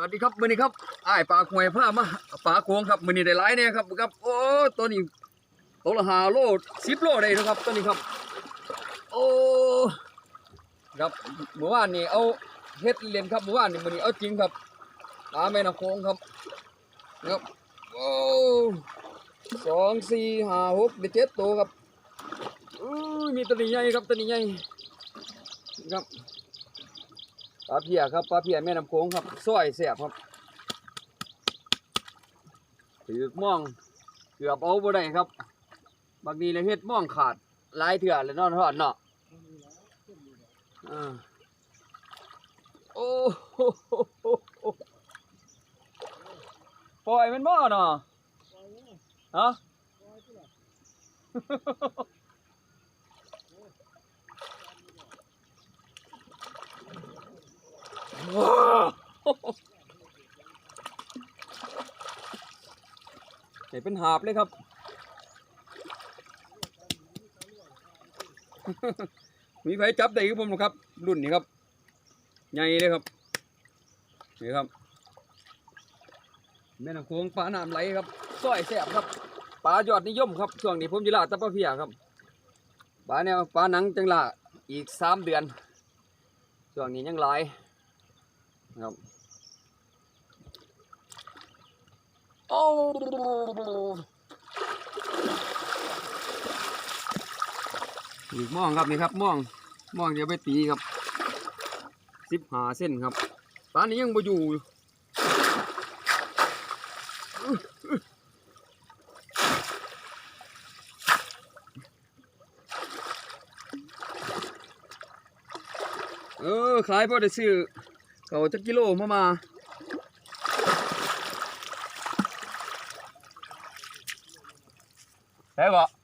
วัสดีครับมือนี้ครับอ้ายปลาหวยผ้ามาปลาโขงครับมือนี้ได้หลายเนี่ยครับครับโอ้ตัวนี้ตัวละ5โล10โลได้นะครับตัวนี้ครับ โอ้ครับเมื่อวานนี่เอาเฮ็ดเล่นครับเมื่อวานนี่มือนี้เอาจริงครับปลาแม่น้ำโขงครับครับโอ้สองสี่ห้าหกเจ็ดตัวครับอุ้ยมีตัวนี้ใหญ่ครับตัวนี้ใหญ่ครับ ปลาเพียครับปลาเพียแม่น้ำโขงครับซอยแสบครับถือม่องเกือบเอาบ่ได้ครับ บางทีเลยเฮ็ดม่องขาดหลายเถื่อเลยนอนทอดเนาะอ่าโอ้โหปล่อยมันบ่เนาะฮะ ว้าว ใหญ่เป็นหาบเลยครับ มีไฟจับได้ครับผมนะครับ รุ่นนี้ครับ ใหญ่เลยครับ นี่ครับ แม่น้ำโขงปลาหน้ำไหลครับซอยแสบครับปลายอดนิยมครับช่วงนี้ผมจิลาตะปะเพียครับปลาแนวปลาหนังจังละอีกสามเดือนช่วงนี้ยังหลาย ครับโอ้อีกม่องครับนี่ครับม่องม่องเดี๋ยวไปตีครับสิบหาเส้นครับตอนนี้ยังบ่อยู่เออขายพอได้ซื้อ เขาจะกิโลมามาได้ปะ